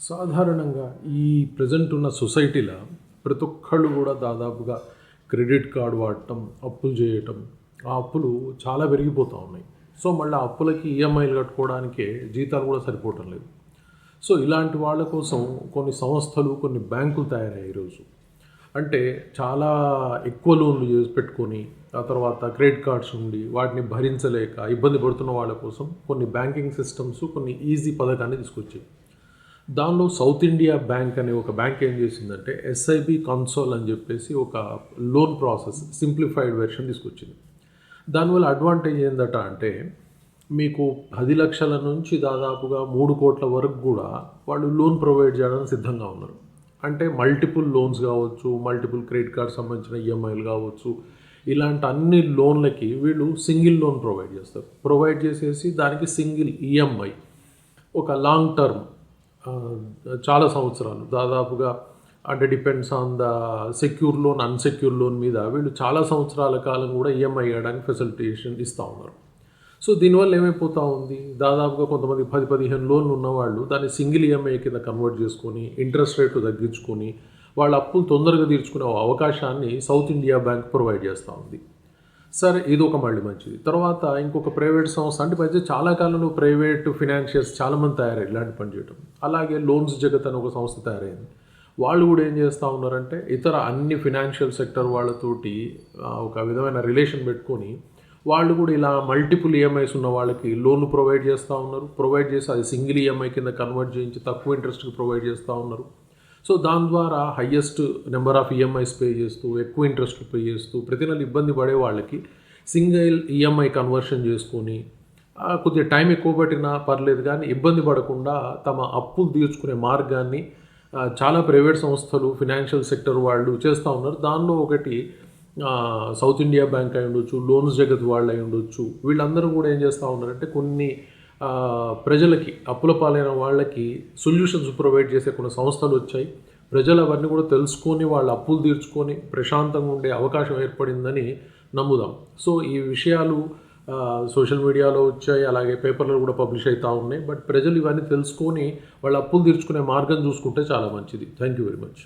సాధారణంగా ఈ ప్రజెంట్ ఉన్న సొసైటీలో ప్రతి ఒక్కళ్ళు కూడా దాదాపుగా క్రెడిట్ కార్డు వాడటం అప్పులు చేయటం ఆ అప్పులు చాలా పెరిగిపోతూ ఉన్నాయి. సో మళ్ళీ ఆ అప్పులకి ఈఎంఐలు కట్టుకోవడానికే జీతాలు కూడా సరిపోవటం లేదు. సో ఇలాంటి వాళ్ళ కోసం కొన్ని సంస్థలు కొన్ని బ్యాంకులు తయారయ్యాయి ఈరోజు అంటే చాలా ఎక్కువ లోన్లు చేసి పెట్టుకొని ఆ తర్వాత క్రెడిట్ కార్డ్స్ ఉండి వాటిని భరించలేక ఇబ్బంది పడుతున్న వాళ్ళ కోసం కొన్ని బ్యాంకింగ్ సిస్టమ్స్ కొన్ని ఈజీ పథకాన్ని తీసుకొచ్చాయి. దానిలో సౌత్ ఇండియా బ్యాంక్ అనే ఒక బ్యాంక్ ఏం చేసిందంటే ఎస్ఐబి కన్సోల్ అని చెప్పేసి ఒక లోన్ ప్రాసెస్ సింప్లిఫైడ్ వెర్షన్ తీసుకొచ్చింది. దానివల్ల అడ్వాంటేజ్ ఏందట అంటే మీకు పది లక్షల నుంచి దాదాపుగా మూడు కోట్ల వరకు కూడా వాళ్ళు లోన్ ప్రొవైడ్ చేయడానికి సిద్ధంగా ఉన్నారు. అంటే మల్టిపుల్ లోన్స్ కావచ్చు మల్టిపుల్ క్రెడిట్ కార్డ్ సంబంధించిన ఈఎంఐలు కావచ్చు ఇలాంటి అన్ని లోన్లకి వీళ్ళు సింగిల్ లోన్ ప్రొవైడ్ చేస్తారు. ప్రొవైడ్ చేసేసి దానికి సింగిల్ ఈఎంఐ ఒక లాంగ్ టర్మ్ చాలా సంవత్సరాలు. దాదాపుగా అంటే depends on the secure loan unsecure loan మీద వీళ్ళు చాలా సంవత్సరాల కాలం కూడా ఈఎంఐ ఇవ్వడానికి ఫెసిలిటేషన్ ఇస్తూ ఉన్నారు. సో దీనివల్ల ఏమైపోతూ ఉంది? దాదాపుగా కొంతమంది పది పదిహేను లోన్లు ఉన్నవాళ్ళు దాన్ని సింగిల్ ఈఎంఐ కింద కన్వర్ట్ చేసుకొని ఇంట్రెస్ట్ రేట్లు తగ్గించుకొని వాళ్ళ అప్పులు తొందరగా తీర్చుకునే అవకాశాన్ని సౌత్ ఇండియా బ్యాంక్ ప్రొవైడ్ చేస్తూ ఉంది. సరే ఇది ఒక మళ్ళీ మంచిది. తర్వాత ఇంకొక ప్రైవేట్ సంస్థ అంటే మధ్య చాలా కాలంలో ప్రైవేట్ ఫినాన్షియర్స్ చాలామంది తయారయ్యారు ఇలాంటి పని చేయడం అలాగే లోన్స్ జగత్ అని ఒక సంస్థ తయారైంది. వాళ్ళు కూడా ఏం చేస్తూ ఉన్నారంటే ఇతర అన్ని ఫినాన్షియల్ సెక్టర్ వాళ్ళతోటి ఒక విధమైన రిలేషన్ పెట్టుకొని వాళ్ళు కూడా ఇలా మల్టిపుల్ ఈఎంఐస్ ఉన్న వాళ్ళకి లోన్లు ప్రొవైడ్ చేస్తూ ఉన్నారు. ప్రొవైడ్ చేసి అది సింగిల్ ఈఎంఐ కింద కన్వర్ట్ చేయించి తక్కువ ఇంట్రెస్ట్కి ప్రొవైడ్ చేస్తూ ఉన్నారు. సో దాని ద్వారా highest number of EMIs pay చేస్తూ ఎక్కువ ఇంట్రెస్ట్ పే చేస్తూ ప్రతి నెల ఇబ్బంది పడే వాళ్ళకి సింగిల్ ఈఎంఐ కన్వర్షన్ చేసుకొని కొద్దిగా టైం ఎక్కువ పట్టినా పర్లేదు కానీ ఇబ్బంది పడకుండా తమ అప్పులు తీర్చుకునే మార్గాన్ని చాలా ప్రైవేట్ సంస్థలు ఫినాన్షియల్ సెక్టర్ వాళ్ళు చేస్తూ ఉన్నారు. దానిలో ఒకటి సౌత్ ఇండియా బ్యాంక్ అయి ఉండొచ్చు లోన్స్ జగత్ వాళ్ళు అయి ఉండొచ్చు. వీళ్ళందరూ కూడా ఏం చేస్తూ ఉన్నారంటే కొన్ని ప్రజలకి అప్పుల పాలైన వాళ్ళకి సొల్యూషన్స్ ప్రొవైడ్ చేసే కొన్ని సంస్థలు వచ్చాయి. ప్రజలు అవన్నీ కూడా తెలుసుకొని వాళ్ళ అప్పులు తీర్చుకొని ప్రశాంతంగా ఉండే అవకాశం ఏర్పడిందని నమ్ముదాం. సో ఈ విషయాలు సోషల్ మీడియాలో వచ్చాయి అలాగే పేపర్లో కూడా పబ్లిష్ అవుతూ ఉన్నాయి. బట్ ప్రజలు ఇవన్నీ తెలుసుకొని వాళ్ళ అప్పులు తీర్చుకునే మార్గం చూసుకుంటే చాలా మంచిది. Thank you very much.